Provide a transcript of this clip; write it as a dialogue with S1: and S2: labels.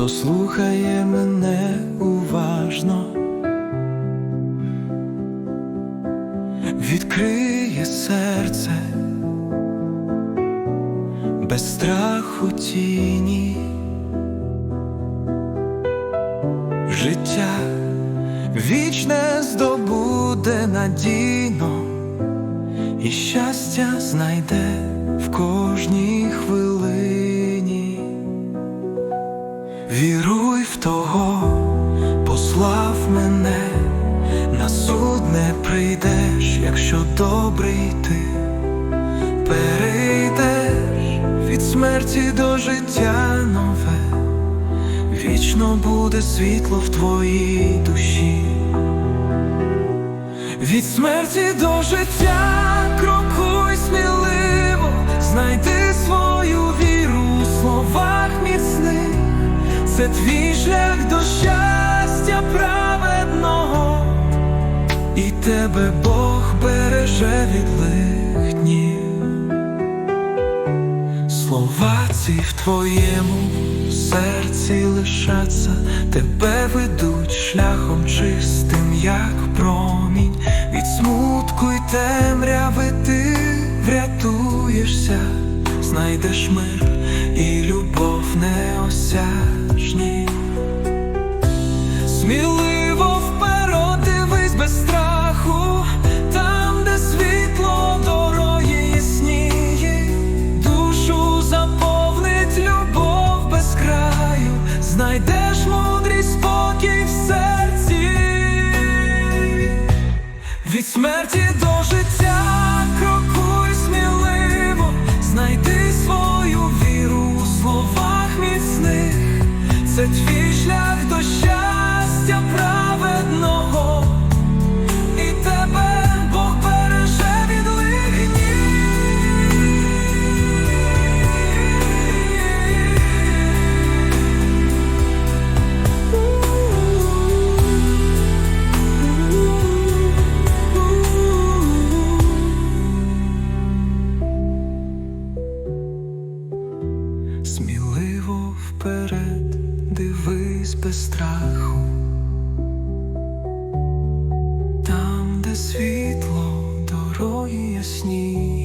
S1: хто слухає мене уважно, відкриє серце без страху тіні, життя вічне здобуде надійно, і щастя знайде в кожній хвилині. Того, послав мене, на суд не прийдеш, якщо добрий ти перейдеш від смерті до життя нове, вічно буде світло в твоїй душі. Від смерті до життя крокуй це твій шлях до щастя праведного, і тебе Бог береже від лих днів. Слова ці в твоєму серці лишаться, тебе ведуть шляхом чистим, як промінь. Від смутку й темряви ти врятуєшся, знайдеш мир неосяжні. Сміливо вперед дивись без страху, там, де світло дороги ясніє, душу заповнить любов без краю, знайдеш мудрість спокій в серці, від смерті до життя крокуй сміливо, знайди свою це твій шлях до щастя страху, там, де світло, дороги ясні,